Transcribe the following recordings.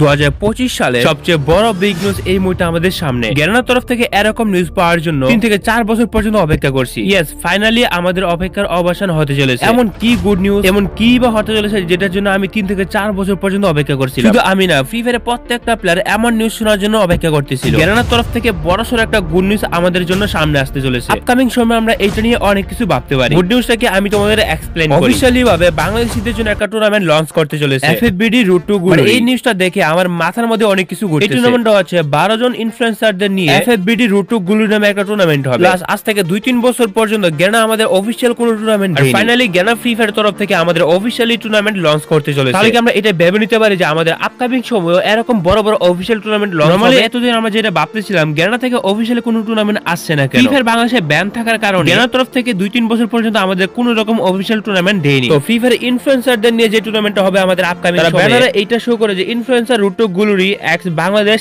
দু হাজার পঁচিশ সালে সবচেয়ে বড় বিগ নিউজ এই মুহূর্তে আমাদের সামনে। গ্যারানার তরফ থেকে এরকম নিউজ পাওয়ার জন্য তিন থেকে চার বছর পর্যন্ত অপেক্ষা করছি। ইয়েস ফাইনালি আমাদের অপেক্ষার অবসান হতে চলেছে। এমন কি গুড নিউজ এমন কি বা হতে চলেছে যেটার জন্য আমি তিন থেকে চার বছর পর্যন্ত অপেক্ষা করছিলাম। শুধু আমি না ফ্রি ফায়ারের প্রত্যেকটা প্লেয়ার এমন নিউজ শোনার জন্য অপেক্ষা করতেছিল। গ্যারানার তরফ থেকে বড়সড় একটা গুড নিউজ আমাদের জন্য সামনে আসতে চলেছে। আপকামিং সময় আমরা এটা নিয়ে অনেক কিছু ভাবতে পারি। গুড নিউজটাকে আমি তোমাদের এক্সপ্লেন করি। অফিশিয়ালি ভাবে বাংলাদেশিদের জন্য একটা টুর্নামেন্ট লঞ্চ করতে চলেছে। এফএফবিডি রুট টু গুড এই নিউজটা দেখে আমার মাথার মধ্যে অনেক কিছু ঘুরছে এই টুর্নামেন্টটা হচ্ছে 12 জন ইনফ্লুয়েন্সারদের নিয়ে এফএফবিডি রুট গুলু নামে একটা টুর্নামেন্ট হবে। প্লাস আজ থেকে দুই তিন বছর পর্যন্ত গেনা আমাদের অফিসিয়াল কোন tournament finally Garena free fire তরফ থেকে আমাদের অফিসিয়ালি টুর্নামেন্ট লঞ্চ করতে চলেছে। তাহলে কি আমরা এটা ভেবে নিতে পারি যে আমাদের আপকামিং সময়ে এরকম বড় বড় অফিসিয়াল টুর্নামেন্ট লঞ্চ হবে? এতদিন আমরা যেটা ভাবতেছিলাম গেনা থেকে অফিসিয়ালি কোনো টুর্নামেন্ট আসছে না কেন? ফ্রি ফায়ার বাংলাদেশে ব্যান থাকার কারণে গেনার তরফ থেকে দুই তিন বছর পর্যন্ত আমাদের কোনো রকম অফিসিয়াল টুর্নামেন্ট দেয়নি। তো ফ্রি ফায়ার ইনফ্লুয়েন্সারদের নিয়ে যে টুর্নামেন্টটা হবে আমাদের আপকামিং সময়ে ব্যানারে এইটা শো করে যে influencer road to glory X Bangladesh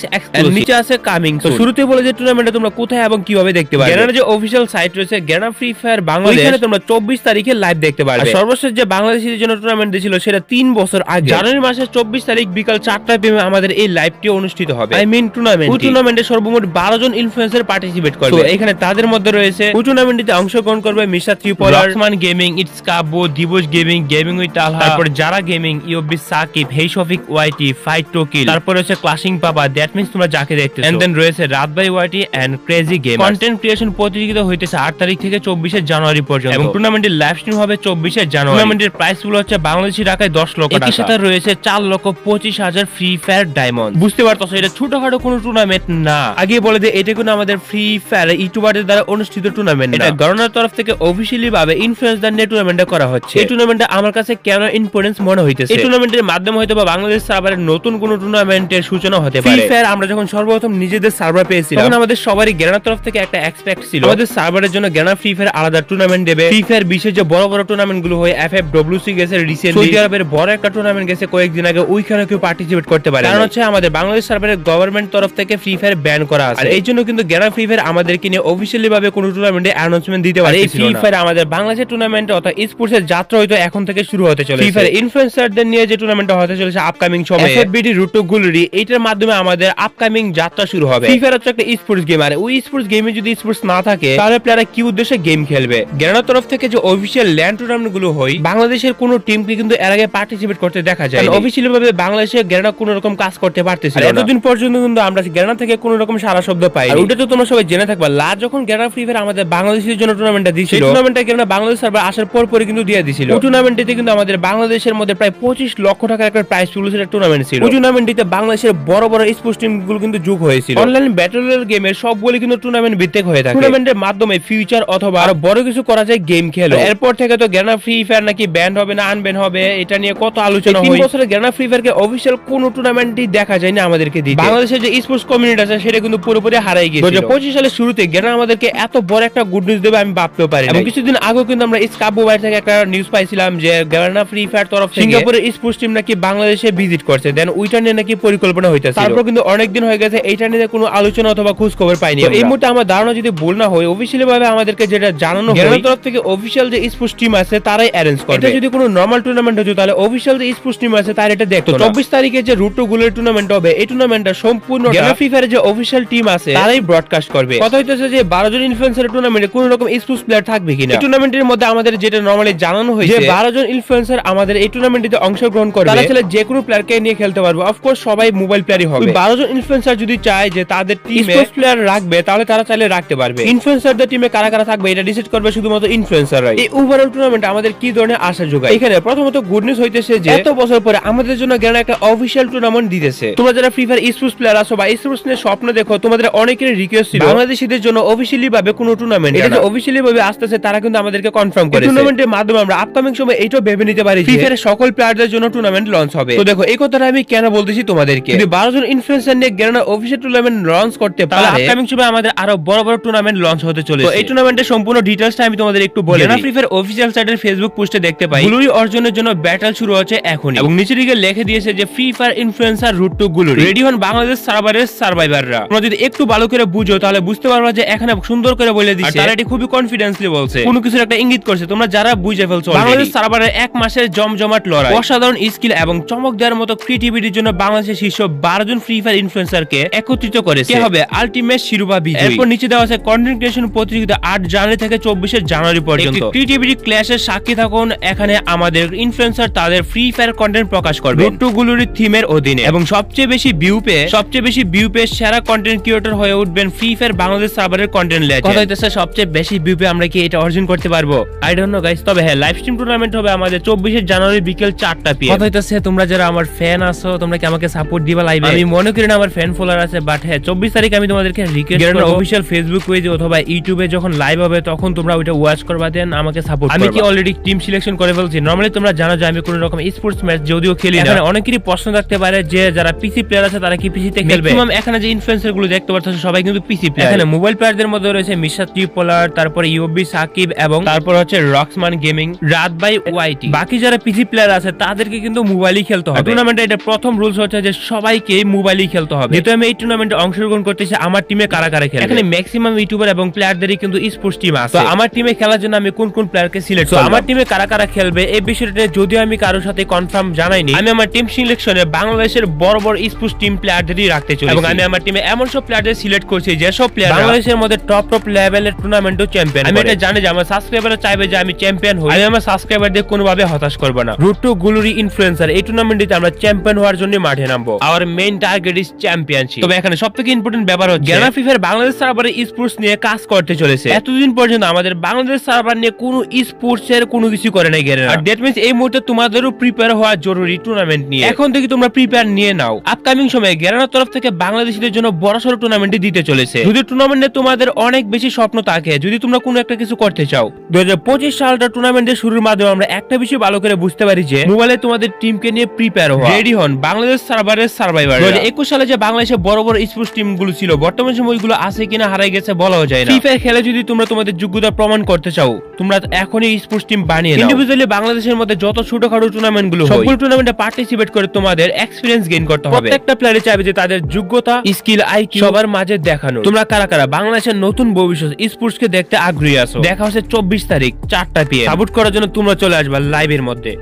নিচে আছে কামিং শুরুতে বলে যে টুর্নামেন্টে তোমরা কোথায় এবং কীভাবে দেখতে পারবে। গ্যানার যে অফিশিয়াল সাইট রয়েছে গ্যানা ফ্রি ফায়ার বাংলাদেশ এখানে তোমরা 24 তারিখে লাইভ দেখতে পারবে। সর্বশেষ যে বাংলাদেশিদের জন্য টুর্নামেন্ট দিয়েছিল সেটা 3 বছর আগে। জানুয়ারি মাসের 24 তারিখ বিকাল 4টা পিএম আমাদের এই লাইভটি অনুষ্ঠিত হবে। আই মিন টুর্নামেন্ট ওই টুর্নামেন্টে সর্বমোট 12 জন ইনফ্লুয়েন্সার পার্টিসিপেট করবে। এখানে তাদের মধ্যে রয়েছে ওই টুর্নামেন্টে অংশগ্রহণ করবে মিশা ত্রিপোলার রহমান গেমিং ইটস কাবো দিবস গেমিং গেমিং উইথ তারপর যারা gaming ইওবি Sakib hey Shafiq YT fight টোকিল তারপর রয়েছে ক্লাসিং পাপা দ্যাট মিন্স তোমরা যাকে দেখতেছো। এন্ড দেন রয়েছে রাত by YT and crazy game content creation প্রতিযোগিতা হইতেছে 8 তারিখ থেকে 24 জানুয়ারি পর্যন্ত। এবং টুর্নামেন্টের লাইভ স্ট্রিম হবে 24 জানুয়ারি। টুর্নামেন্টের প্রাইসগুলো হচ্ছে বাংলাদেশি টাকায় 10 লক্ষ টাকা। সাথে রয়েছে 4 লক্ষ 25 হাজার ফ্রি ফায়ার ডায়মন্ড বুঝতে পারতেছো এটা ছোটখাটো কোনো টুর্নামেন্ট না। আগে বলে যে এটা কোনো আমাদের ফ্রি ফায়ার ইউটিউবারদের দ্বারা অনুষ্ঠিত টুর্নামেন্ট এটা গণনার তরফ থেকে অফিসিয়ালি ভাবে ইনফ্লুয়েন্সার নিয়ে টুর্নামেন্টটা করা হচ্ছে। এই টুর্নামেন্টটা আমার কাছে কেন ইম্পর্টেন্স মনে হইতেছে? এই টুর্নামেন্টের মাধ্যমে হয়তো বা বাংলাদেশ সার্ভারের নতুন কোনো টুর্নামেন্টের সূচনা হতে পারে। ফ্রি ফায়ার আমরা যখন সর্বপ্রথম নিজেদের সার্ভার পেয়েছিলাম তখন আমাদের সবারই গ্যানার তরফ থেকে একটা এক্সপেক্ট ছিল। আমাদের সার্ভারের জন্য গ্যানা ফ্রি ফায়ার আলাদা টুর্নামেন্ট দেবে। ফ্রি ফায়ার বিশ্বের যে বড় বড় টুর্নামেন্টগুলো হয় এফ এফ ডব্লিউসি গেছে রিসেন্টলি সৌদি আরবের বড় একটা টুর্নামেন্ট গেছে কয়েকদিন আগে ওইখানে কেউ পার্টিসিপেট করতে পারে কারণ হচ্ছে আমাদের বাংলাদেশ সার্ভারের গভর্নমেন্ট তরফ থেকে ফ্রি ফায়ার ব্যান করা আছে। আর এই জন্য কিন্তু গ্যানা ফ্রি ফায়ার আমাদেরকে নিয়ে অফিসিয়ালি ভাবে কোনো টুর্নামেন্টে অ্যানাউন্সমেন্ট দিতে পারে এই ফ্রি ফায়ার আমাদের বাংলাদেশের টুর্নামেন্ট অর্থাৎ স্পোর্টস এর যাত্রা হয়তো এখন থেকে শুরু হতে চলেছে। ফ্রি ফায়ার ইনফ্লুয়েন্সারদের নিয়ে যে টুর্নামেন্টটা হতে চলেছে আপকামিং সময়ে। এফএফবিডি রুটো গুলরি এইটার মাধ্যমে আমাদের আপকামিং যাত্রা শুরু হবে। ফ্রি ফায়ার হচ্ছে একটা স্পোর্টস গেম আর ওই স্পোর্টস গেমে যদি স্পোর্টস না থাকে তাহলে প্লেয়াররা কি উদ্দেশ্যে গেম খেলবে? তরফ থেকে যে অফিসিয়াল ল্যান্ড টুর্নামেন্টগুলো হয় বাংলাদেশের কোন টিমকে কিন্তু এর আগে পার্টিসিপেট করতে দেখা যায় অফিসিয়ালি ভাবে বাংলাদেশে কোন রকম কাজ করতে পারতেছিল এতদিন পর্যন্ত কিন্তু আমরা থেকে কোন রকম সারা শব্দ পাই ওটা তো তোমরা সবাই জেনে থাকবা লাস্ট যখন ফ্রি ফায়ার আমাদের বাংলাদেশের জন্য টুর্নামেন্টটা দিয়েছিল টুর্নামেন্টটা বাংলাদেশ সার্ভার আসার পর পরে কিন্তু দিয়ে দিয়েছিল টুর্নামেন্টটিতে কিন্তু আমাদের বাংলাদেশের মধ্যে প্রায় পঁচিশ লক্ষ টাকার একটা প্রাইস পুলিশের টুর্নামেন্ট ছিল। টুর্নামেন্টটিতে বাংলাদেশের বড় বড় স্পোর্টস টিমগুলো কিন্তু যোগ হয়েছিল। অনলাইন ব্যাটল গেমের সবগুলো কিন্তু টুর্নামেন্ট ভিত্তিক হয়ে থাকে। টুর্নামেন্টের মাধ্যমে ফিউচার অথবা আরও বড় কিছু করা যায় গেম খেলো। এরপর থেকে তো গ্যানা ফ্রি ফায়ার নাকি ব্যান হবে না আনব্যান হবে এটা নিয়ে কত আলোচনা হয় তিন বছরে গ্যানা ফ্রি ফায়ার কে অফিসিয়াল কোন টুর্নামেন্টই দেখা যায় না আমাদেরকে দিতে। বাংলাদেশের যে স্পোর্টস কমিউনিটি আছে সেটা কিন্তু পুরোপুরি হারাই গেছে 2025 সালের শুরুতে গ্যানা আমাদেরকে এত বড় একটা গুড নিউজ দেবে আমি ভাবতেও পারি এবং কিছুদিন আগে কিন্তু আমরা স্কাপ মোবাইল থেকে একটা নিউজ পাইছিলাম যে গ্যানা ফ্রি ফায়ার তরফ থেকে সিঙ্গাপুরের স্পোর্টস টিম নাকি বাংলাদেশে ভিজিট করছে। দেন নিয়ে নাকি পরিকল্পনা হইতাছে তারপর কিন্তু অনেক দিন হয়ে গেছে এইটা নিয়ে কোনো আলোচনা অথবা খোঁজ খবর পাইনি এই মুহূর্তে আমার ধারণা যদি ভুল না হয় অফিসিয়ালি ভাবে আমাদেরকে যেটা জানানো হয় তরফ থেকে অফিসিয়াল যে স্পোর্টস টিম আছে তারাই অ্যারেঞ্জ করবে। এটা যদি কোনো নরমাল টুর্নামেন্ট হতো তাহলে অফিসিয়াল যে স্পোর্টস টিম আছে তার এটা দেখতো 24 তারিখে যে রুটো গুলের টুর্নামেন্ট হবে এই টুর্নামেন্টটা সম্পূর্ণ গেম ফ্রি যে অফিসিয়াল টিম আছে তারাই ব্রডকাস্ট করবে। কথা হইতেছে যে 12 জন ইনফ্লুয়েন্সার টুর্নামেন্টে কোনো রকম স্পোর্টস প্লেয়ার থাকবে কিনা? টুর্নামেন্টের মধ্যে আমাদের যেটা নরমালি জানানো হয়েছে যে 12 জন ইনফ্লুয়েন্সার আমাদের এই টুর্নামেন্টে অংশগ্রহণ করবে। তারা ছেলে যে কোনো প্লেয়ারকে নিয়ে খেলতে পারবে। অফ কোর্স সবাই মোবাইল প্লেয়ারই হবে। 12 জন ইনফ্লুয়েন্সার যদি চায় যে তাদের টিমে প্লেয়ার রাখবে তাহলে তারা চাইলে রাখতে পারবে। ইনফ্লুয়েন্সারদের টিমে কারা কারা থাকবে এটা ডিসাইড করবে শুধুমাত্র ইনফ্লুয়েন্সাররাই এই ওভারঅল টুর্নামেন্ট আমাদের কি ধরনের আশা যোগায়? এখানে প্রথমত গুড নিউজ হইতেছে যে এত বছর পরে আমাদের জন্য জ্ঞান একটা অফিসিয়াল টুর্নামেন্ট দিতেছে। তোমরা যারা ফ্রি ফায়ার স্পোর্টস প্লেয়ার আছো বা স্পোর্টস নিয়ে স্বপ্ন দেখো তোমাদের অনেকের রিকোয়েস্ট ছিল বাংলাদেশিদের জন্য অফিসিয়ালি ভাবে কোনো টুর্নামেন্ট এটা যে অফিসিয়ালি ভাবে আসতেছে তারা কিন্তু আমাদেরকে কনফার্ম করে টুর্নামেন্টের মাধ্যমে আমরা আপকামিং সময় এইটাও ভেবে নিতে পারি ফ্রি ফায়ারের সকল প্লেয়ারদের জন্য টুর্নামেন্ট লঞ্চ হবে। তো দেখো এই কথাটা আমি কেন বলতেছি তোমাদেরকে। যদি বারো জন ইনফ্লুয়েন্সার নিয়ে জ্ঞান অফিসিয়াল টুর্নামেন্ট লঞ্চ করতে পারে আপকামিং সময় আমাদের আরও বড় বড় টুর্নামেন্ট লঞ্চ হতে চলেছে। এই টুর্নামেন্টের সম্পূর্ণ ডিটেইলসটা আমি তোমাদের একটু বলি না ফ্রি ফায়ার অফিসিয়াল সাইটের ফেসবুক পোস্টে দেখতে পাই। গ্লুরি অর্জনের জন্য ব্যাটল শুরু হচ্ছে এখন এবং নিচের দিকে লিখে দিয়েছে যে free fire influencer road to glory ready হন বাংলাদেশ সার্ভারের সার্ভাইভাররা তোমরা যদি একটু ভালো করে বুঝো তাহলে বুঝতে পারবা যে এখানে সুন্দর করে বলে দিচ্ছে তারা এটি খুবই কনফিডেন্সলি বলছে। কোনো কিছুর একটা ইঙ্গিত করছে। তোমরা যারা বুঝে ফেলছো বাংলাদেশ সার্ভারের এক মাসের জমজমাট লড়াই। অসাধারণ স্কিল এবং চমক দেওয়ার মতো ক্রিয়েটিভিটির জন্য জন্য বাংলাদেশের শীর্ষ বারো জন ফ্রি ফায়ার ইনফ্লুয়েন্সারকে একত্রিত করেছে। কে হবে? আলটিমেট শিরোপা বিজয়ী। এরপর নিচে দেওয়া আছে কন্টেন্ট ক্রিয়েশন প্রতিযোগিতা আট জানুয়ারি থেকে চব্বিশে জানুয়ারি পর্যন্ত। ক্রিয়েটিভিটি ক্লাসের সাক্ষী থাকুন। এখানে আমাদের ইনফ্লুয়েন্সার তাদের ফ্রি ফায়ার কন্টেন্ট প্রকাশ করবে। টুগুলোর থিমের অধীনে। এবং সবচেয়ে বেশি ভিউ পেয়ে সবচেয়ে বেশি ভিউ পেয়ে সেরা কন্টেন্ট ক্রিয়েটর হয়ে উঠবেন ফ্রি ফায়ার বাংলাদেশ সার্ভারের কন্টেন্ট লেজেন্ড কথা হইতেছে সবচেয়ে বেশি ভিউ পেয়ে আমরা কি এটা অর্জন করতে পারব? আই ডোন্ট নো গাইস তবে হ্যাঁ লাইভ স্ট্রিম টুর্নামেন্ট হবে আমাদের চব্বিশে জানুয়ারি বিকেল চারটা পিএম কথা হইতেছে তোমরা যারা আমার ফ্যান আছো তোমরা কি আমাকে সাপোর্ট দিবা লাইভে আমি মনে করি না আমার ফ্যান ফলোয়ার আছে বাট হ্যাঁ চব্বিশ তারিখ আমি তোমাদেরকে রিকোয়েস্ট করব। অফিসিয়াল ফেসবুক পেজে অথবা ইউটিউবে যখন লাইভ হবে তখন তোমরা ওইটা ওয়াচ করবা দেন আমাকে সাপোর্ট আমি কি অলরেডি টিম সিলেকশন করে ফেলছি? নরমালি তোমরা জানো যে আমি কোনো রকম স্পোর্টস ম্যাচ যদিও খেলি না। অনেকেরই প্রশ্ন থাকতে পারে যে যারা পিসি প্লেয়ার আছে তারা কি পিসিতে খেলবে? ম্যাক্সিমাম এখানে যে ইনফ্লুয়েন্সারগুলো দেখতে পাচ্ছ সবাই কিন্তু পিসি প্লেয়ার এখানে মোবাইল প্লেয়ারদের মধ্যে রয়েছে মিশা ত্রিপোলার তারপরে ইউবি সাকিব এবং তারপর হচ্ছে রক্সমান গেমিং রাত বাই ওয়াইটি বাকি যারা পিসি প্লেয়ার আছে তাদেরকে কিন্তু মোবাইলই খেলতে হবে। টুর্নামেন্টে এটা প্রথম রুলস হচ্ছে যে সবাইকে মোবাইলই খেলতে হবে। যেহেতু আমি এই টুর্নামেন্টে অংশগ্রহণ করতেছি আমার টিমে কারা কারা খেলে এখানে ম্যাক্সিমাম ইউটিউবার এবং প্লেয়ারদেরই কিন্তু স্পোর্টস টিম আছে। তো আমার টিমে খেলার জন্য আমি কোন কোন প্লেয়ারকে সিলেক্ট করব? আমার টিমে কারা কারা খেলবে? এই বিষয়টা যদিও আমি কারোর সাথে কনফার্ম জানাইনি আমি আমার টিম সিলেকশনে বাংলাদেশের বড় বড় স্পোর্টস টিম প্লেয়ারদেরই রাখতে চলেছি। এবং আমি আমার টিমে এমন সব প্লেয়ারদের সিলেক্ট করছি যেসব প্লেয়ার বাংলাদেশের মধ্যে টপ টপ লেভেলের টুর্নামেন্টও চ্যাম্পিয়ন আমি এটা জানি যে আমার সাবস্ক্রাইবাররা চাইবে যে আমি চ্যাম্পিয়ন হই। আমি আমার সাবস্ক্রাইবারদের কোনোভাবে হতাশ করব না। রুট টু গুলুরি ইনফ্লুয়েন্সার এই টুর্নামেন্টে আমরা চ্যাম্পিয়ন হওয়ার জন্য মাঠে নামবো। Our main target is championship তবে এখানে সবথেকে ইম্পর্টেন্ট ব্যাপার হচ্ছে গ্যানা ফিফার বাংলাদেশ সার্ভারে স্পোর্টস নিয়ে কাজ করতে চলেছে। এতদিন পর্যন্ত আমাদের বাংলাদেশ সার্ভার নিয়ে কোনো স্পোর্টস এর কোনো কিছু করে নাই গ্যানা আর দ্যাট মিন্স এই মুহূর্তে তোমাদেরও প্রিপেয়ার হওয়া জরুরি টুর্নামেন্ট নিয়ে। এখন থেকে তোমরা প্রিপেয়ার নিয়ে নাও। আপকামিং সময়ে গ্যারানার তরফ থেকে বাংলাদেশিদের জন্য বড় সড়ো টুর্নামেন্টই দিতে চলেছে। যদি টুর্নামেন্টে তোমাদের অনেক বেশি স্বপ্ন থাকে যদি তোমরা কোনো একটা কিছু করতে চাও দু হাজার পঁচিশ সালটা টুর্নামেন্টের শুরুর মাধ্যমে আমরা একটা বিষয় ভালো করে বুঝতে পারি যে মোবাইলে তোমাদের টিমকে নিয়ে প্রিপেয়ার হওয়া। রেডি হন বাংলাদেশ সার্ভারের সার্ভাইভার দু একুশ সালে যে বাংলাদেশে বড় বড় স্পোর্টস টিমগুলো ছিল বর্তমান সময় ওইগুলো আছে কিনা হারাই গেছে বলাও যায় না। ফ্রি ফায়ার খেলে যদি তোমরা তোমাদের যোগ্যতা প্রমাণ করতে চাও তোমরা এখনই স্পোর্টস টিম বানিয়ে ইন্ডিভিজুয়ালি বাংলাদেশের মধ্যে যত ছোটখাটো টুর্নামেন্টগুলো সবগুলো টুর্নামেন্টে পার্টিসিপেট করে তোমাদের এক্সপিরিয়েন্স গেইন করতে হবে। প্রত্যেকটা প্লেয়ারে চাইবে যে তাদের যোগ্যতা স্কিল আইকিউ সবার মাঝে দেখানো তোমরা কারা কারা বাংলাদেশের নতুন ভবিষ্যৎ স্পোর্টস কে দেখতে আগ্রহী আছো? দেখা হচ্ছে চব্বিশ তারিখ চারটা পিএম সাপোর্ট করার জন্য তোমরা চলে আসবা লাইভের মধ্যে।